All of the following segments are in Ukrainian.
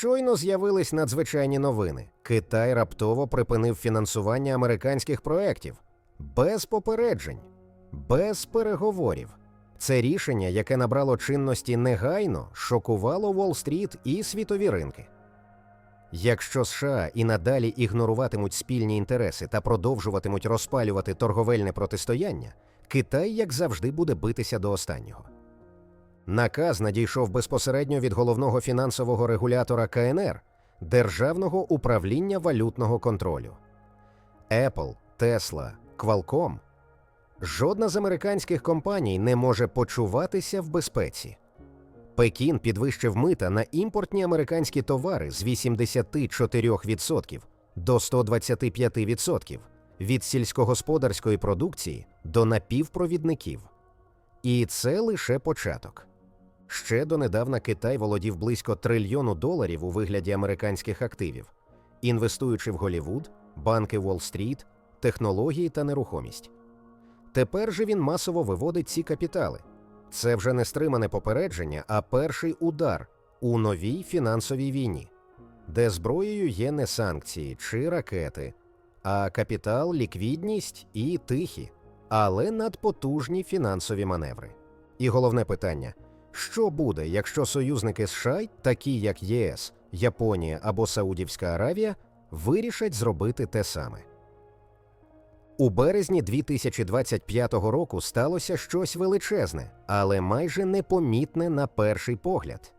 Щойно з'явились надзвичайні новини. Китай раптово припинив фінансування американських проєктів без попереджень, без переговорів. Це рішення, яке набрало чинності негайно, шокувало Уолл-стріт і світові ринки. Якщо США і надалі ігноруватимуть спільні інтереси та продовжуватимуть розпалювати торговельне протистояння, Китай, як завжди, буде битися до останнього. Наказ надійшов безпосередньо від головного фінансового регулятора КНР Державного управління валютного контролю. Apple, Tesla, Qualcomm – жодна з американських компаній не може почуватися в безпеці. Пекін підвищив мита на імпортні американські товари з 84% до 125% від сільськогосподарської продукції до напівпровідників. І це лише початок. Ще донедавна Китай володів близько трильйону доларів у вигляді американських активів, інвестуючи в Голівуд, банки Уолл-стріт, технології та нерухомість. Тепер же він масово виводить ці капітали. Це вже не стримане попередження, а перший удар у новій фінансовій війні, де зброєю є не санкції чи ракети, а капітал, ліквідність і тихі, але надпотужні фінансові маневри. І головне питання: що буде, якщо союзники США, такі як ЄС, Японія або Саудівська Аравія, вирішать зробити те саме? У березні 2025 року сталося щось величезне, але майже непомітне на перший погляд.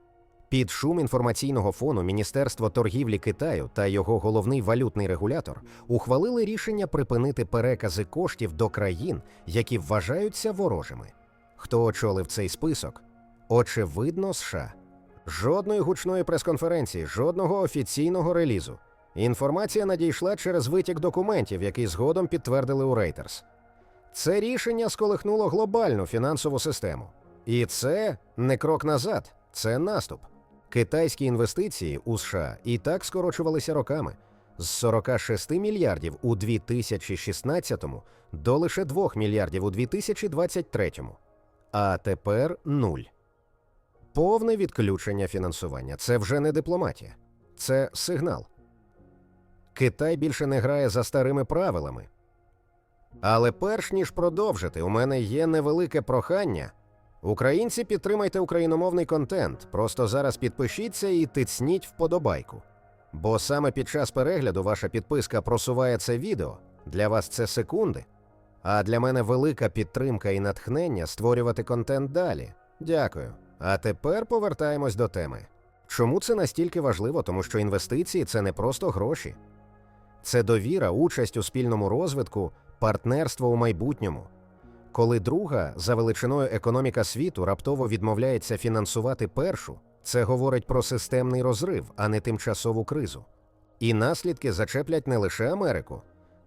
Під шум інформаційного фону Міністерство торгівлі Китаю та його головний валютний регулятор ухвалили рішення припинити перекази коштів до країн, які вважаються ворожими. Хто очолив цей список? Очевидно, США. Жодної гучної прес-конференції, жодного офіційного релізу. Інформація надійшла через витік документів, які згодом підтвердили у Reuters. Це рішення сколихнуло глобальну фінансову систему. І це не крок назад, це наступ. Китайські інвестиції у США і так скорочувалися роками з 46 мільярдів у 2016 до лише 2 мільярдів у 2023. А тепер нуль. Повне відключення фінансування це вже не дипломатія, це сигнал. Китай більше не грає за старими правилами. Але перш ніж продовжити, у мене є невелике прохання. Українці, підтримайте україномовний контент. Просто зараз підпишіться і тицніть вподобайку. Бо саме під час перегляду ваша підписка просуває це відео. Для вас це секунди. А для мене велика підтримка і натхнення створювати контент далі. Дякую. А тепер повертаємось до теми. Чому це настільки важливо? Тому що інвестиції це не просто гроші, це довіра, участь у спільному розвитку, партнерство у майбутньому. Коли друга за величиною економіка світу раптово відмовляється фінансувати першу, це говорить про системний розрив, а не тимчасову кризу. І наслідки зачеплять не лише Америку.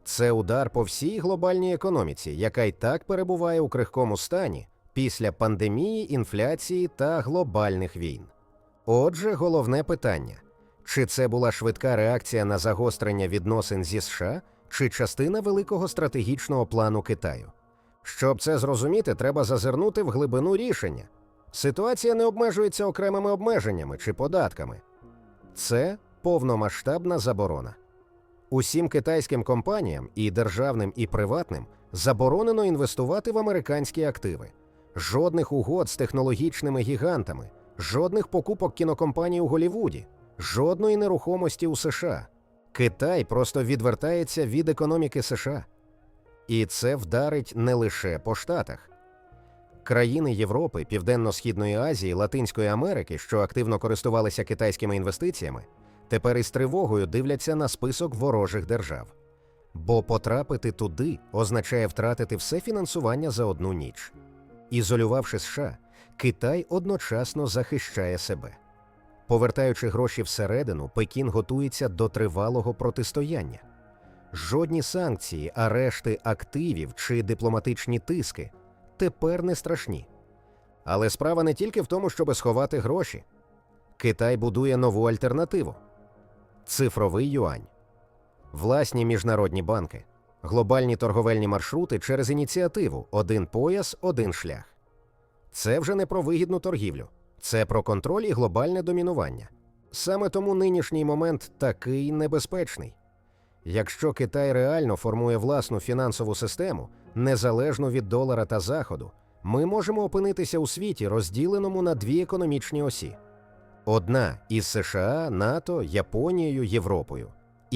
Це удар по всій глобальній економіці, яка й так перебуває у крихкому стані після пандемії, інфляції та глобальних війн. Отже, головне питання: чи це була швидка реакція на загострення відносин зі США, чи частина великого стратегічного плану Китаю? Щоб це зрозуміти, треба зазирнути в глибину рішення. Ситуація не обмежується окремими обмеженнями чи податками. Це повномасштабна заборона. Усім китайським компаніям, і державним, і приватним, заборонено інвестувати в американські активи. Жодних угод з технологічними гігантами, жодних покупок кінокомпаній у Голівуді, жодної нерухомості у США. Китай просто відвертається від економіки США. І це вдарить не лише по Штатах. Країни Європи, Південно-Східної Азії, Латинської Америки, що активно користувалися китайськими інвестиціями, тепер із тривогою дивляться на список ворожих держав. Бо потрапити туди означає втратити все фінансування за одну ніч. Ізолювавши США, Китай одночасно захищає себе. Повертаючи гроші всередину, Пекін готується до тривалого протистояння. Жодні санкції, арешти активів чи дипломатичні тиски тепер не страшні. Але справа не тільки в тому, щоб сховати гроші. Китай будує нову альтернативу цифровий юань, власні міжнародні банки, глобальні торговельні маршрути через ініціативу Один пояс, один шлях. Це вже не про вигідну торгівлю, це про контроль і глобальне домінування. Саме тому нинішній момент такий небезпечний. Якщо Китай реально формує власну фінансову систему, незалежну від долара та заходу, ми можемо опинитися у світі, розділеному на дві економічні осі: одна із США, НАТО, Японією, Європою,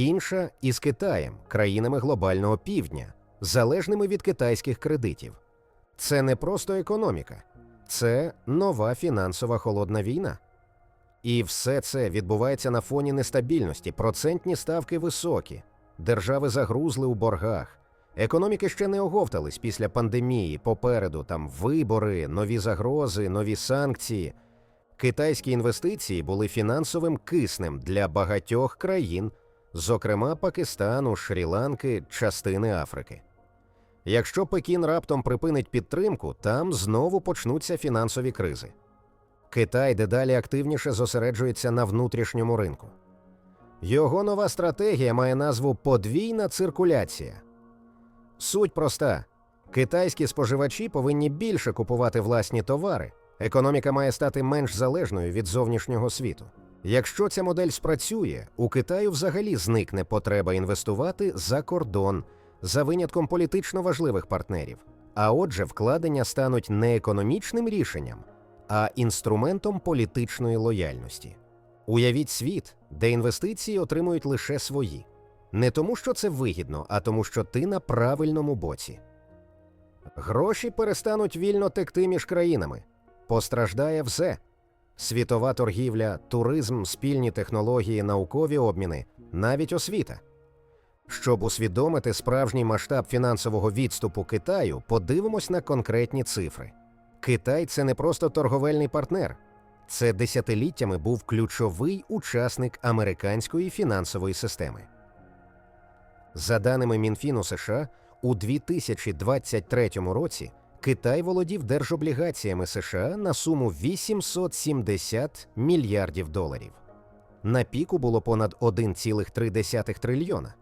інша із Китаєм, країнами глобального півдня, залежними від китайських кредитів. Це не просто економіка, це нова фінансова холодна війна. І все це відбувається на фоні нестабільності, процентні ставки високі, держави загрузли у боргах, економіки ще не оговтались після пандемії, попереду там вибори, нові загрози, нові санкції. Китайські інвестиції були фінансовим киснем для багатьох країн, зокрема Пакистану, Шрі-Ланки, частини Африки. Якщо Пекін раптом припинить підтримку, там знову почнуться фінансові кризи. Китай дедалі активніше зосереджується на внутрішньому ринку. Його нова стратегія має назву подвійна циркуляція. Суть проста: китайські споживачі повинні більше купувати власні товари. Економіка має стати менш залежною від зовнішнього світу. Якщо ця модель спрацює, у Китаю взагалі зникне потреба інвестувати за кордон за винятком політично важливих партнерів. А отже, вкладення стануть не економічним рішенням, а інструментом політичної лояльності. Уявіть світ, де інвестиції отримують лише свої, не тому, що це вигідно, а тому, що ти на правильному боці. Гроші перестануть вільно текти між країнами. Постраждає все: світова торгівля, туризм, спільні технології, наукові обміни, навіть освіта. Щоб усвідомити справжній масштаб фінансового відступу Китаю, подивимось на конкретні цифри. Китай це не просто торговельний партнер, це десятиліттями був ключовий учасник американської фінансової системи. За даними Мінфіну США, у 2023 році Китай володів держоблігаціями США на суму 870 мільярдів доларів. На піку було понад 1,3 трильйона.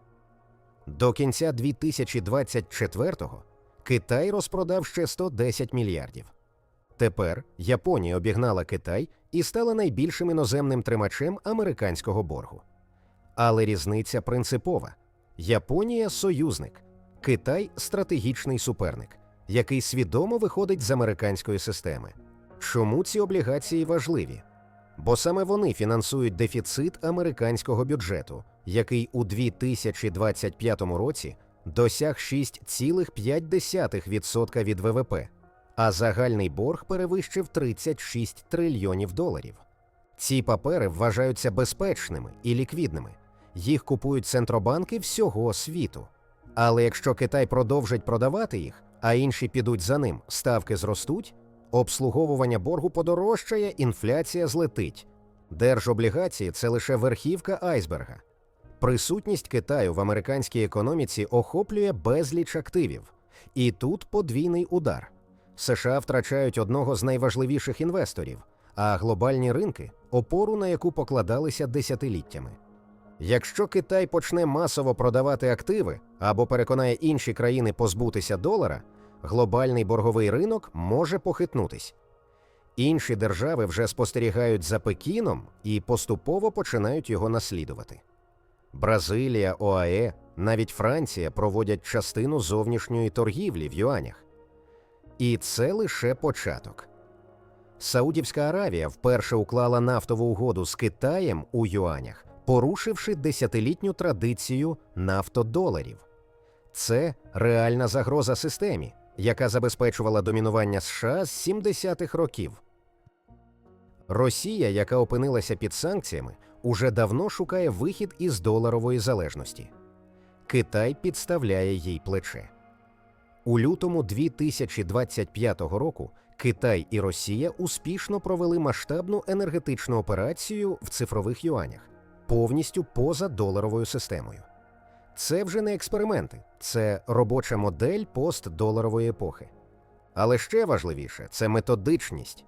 До кінця 2024-го Китай розпродав ще 110 мільярдів. Тепер Японія обігнала Китай і стала найбільшим іноземним тримачем американського боргу. Але різниця принципова: Японія союзник, Китай стратегічний суперник, який свідомо виходить з американської системи. Чому ці облігації важливі? Бо саме вони фінансують дефіцит американського бюджету, який у 2025 році досяг 6,5% від ВВП, а загальний борг перевищив 36 трильйонів доларів. Ці папери вважаються безпечними і ліквідними. Їх купують центробанки всього світу. Але якщо Китай продовжить продавати їх, а інші підуть за ним, ставки зростуть, обслуговування боргу подорожчає, інфляція злетить. Держоблігації це лише верхівка айсберга. Присутність Китаю в американській економіці охоплює безліч активів. І тут подвійний удар. США втрачають одного з найважливіших інвесторів, а глобальні ринки опору, на яку покладалися десятиліттями. Якщо Китай почне масово продавати активи або переконає інші країни позбутися долара, глобальний борговий ринок може похитнутись. Інші держави вже спостерігають за Пекіном і поступово починають його наслідувати. Бразилія, ОАЕ, навіть Франція проводять частину зовнішньої торгівлі в юанях. І це лише початок. Саудівська Аравія вперше уклала нафтову угоду з Китаєм у юанях, порушивши десятилітню традицію нафтодоларів. Це реальна загроза системі, яка забезпечувала домінування США з 70-х років. Росія, яка опинилася під санкціями, уже давно шукає вихід із доларової залежності. Китай підставляє їй плече. У лютому 2025 року Китай і Росія успішно провели масштабну енергетичну операцію в цифрових юанях, повністю поза доларовою системою. Це вже не експерименти, це робоча модель постдоларової епохи. Але ще важливіше це методичність.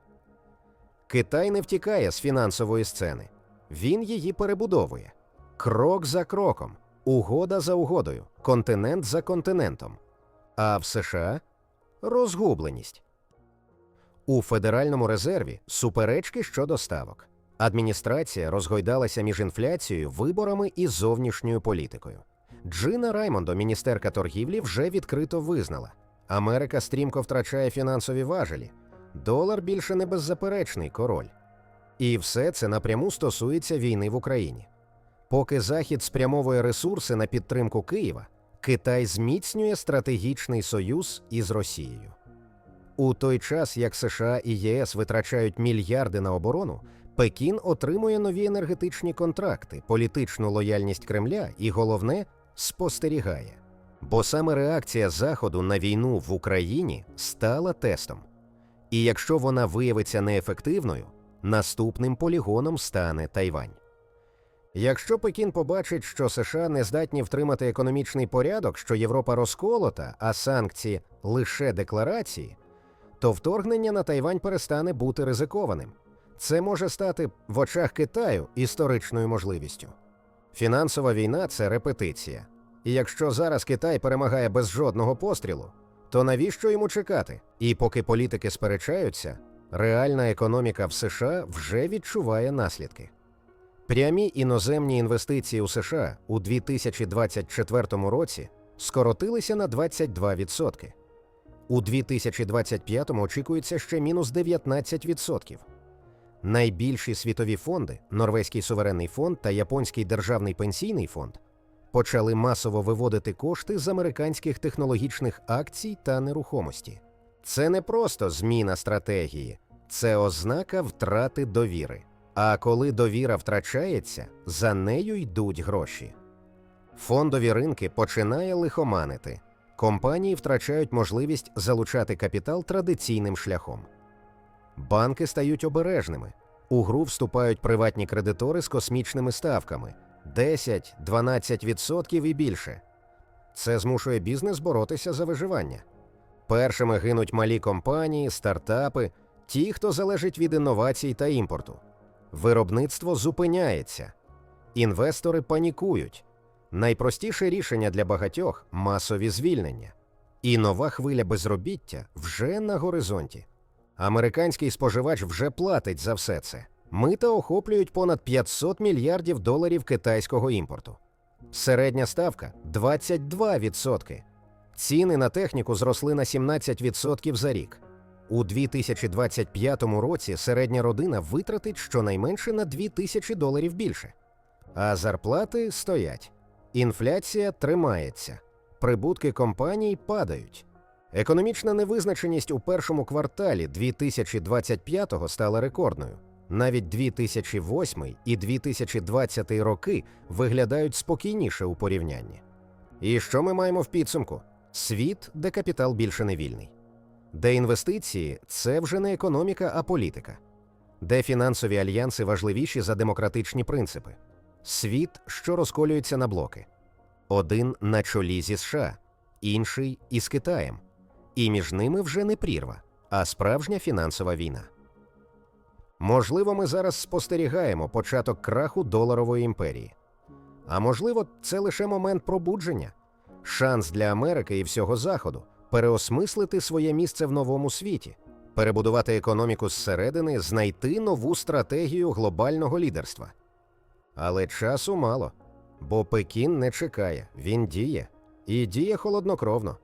Китай не втікає з фінансової сцени, він її перебудовує крок за кроком, угода за угодою, континент за континентом. А в США розгубленість. У Федеральному резерві суперечки щодо ставок. Адміністрація розгойдалася між інфляцією, виборами і зовнішньою політикою. Джина Раймондо, міністерка торгівлі, вже відкрито визнала: Америка стрімко втрачає фінансові важелі, долар більше не беззаперечний король. І все це напряму стосується війни в Україні. Поки Захід спрямовує ресурси на підтримку Києва, Китай зміцнює стратегічний союз із Росією. У той час, як США і ЄС витрачають мільярди на оборону, Пекін отримує нові енергетичні контракти, політичну лояльність Кремля і, головне, спостерігає. Бо саме реакція Заходу на війну в Україні стала тестом. І якщо вона виявиться неефективною, наступним полігоном стане Тайвань. Якщо Пекін побачить, що США не здатні втримати економічний порядок, що Європа розколота, а санкції лише декларації, то вторгнення на Тайвань перестане бути ризикованим. Це може стати в очах Китаю історичною можливістю. Фінансова війна це репетиція. І якщо зараз Китай перемагає без жодного пострілу, то навіщо йому чекати? І поки політики сперечаються, реальна економіка в США вже відчуває наслідки. Прямі іноземні інвестиції у США у 2024 році скоротилися на 22%. У 2025 очікується ще мінус 19%. Найбільші світові фонди Норвезький суверенний фонд та Японський державний пенсійний фонд почали масово виводити кошти з американських технологічних акцій та нерухомості. Це не просто зміна стратегії, це ознака втрати довіри. А коли довіра втрачається, за нею йдуть гроші. Фондові ринки починає лихоманити. Компанії втрачають можливість залучати капітал традиційним шляхом. Банки стають обережними. У гру вступають приватні кредитори з космічними ставками 10-12% і більше. Це змушує бізнес боротися за виживання. Першими гинуть малі компанії, стартапи, ті, хто залежить від інновацій та імпорту. Виробництво зупиняється, інвестори панікують. Найпростіше рішення для багатьох масові звільнення. І нова хвиля безробіття вже на горизонті. Американський споживач вже платить за все це. Мита охоплюють понад 500 мільярдів доларів китайського імпорту. Середня ставка 22%. Ціни на техніку зросли на 17% за рік. У 2025 році середня родина витратить щонайменше на 2 тисячі доларів більше. А зарплати стоять. Інфляція тримається, прибутки компаній падають. Економічна невизначеність у першому кварталі 2025-го стала рекордною. Навіть 2008 і 2020 роки виглядають спокійніше у порівнянні. І що ми маємо в підсумку? Світ, де капітал більше не вільний, де інвестиції це вже не економіка, а політика, де фінансові альянси важливіші за демократичні принципи, світ, що розколюється на блоки, один на чолі зі США, інший із Китаєм, і між ними вже не прірва, а справжня фінансова війна. Можливо, ми зараз спостерігаємо початок краху доларової імперії. А можливо, це лише момент пробудження, шанс для Америки і всього Заходу переосмислити своє місце в новому світі, перебудувати економіку зсередини, знайти нову стратегію глобального лідерства. Але часу мало, бо Пекін не чекає, він діє і діє холоднокровно.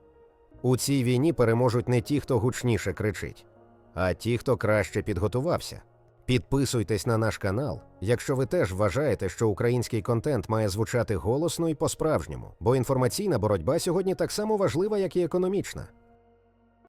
У цій війні переможуть не ті, хто гучніше кричить, а ті, хто краще підготувався. Підписуйтесь на наш канал, якщо ви теж вважаєте, що український контент має звучати голосно і по-справжньому, бо інформаційна боротьба сьогодні так само важлива, як і економічна.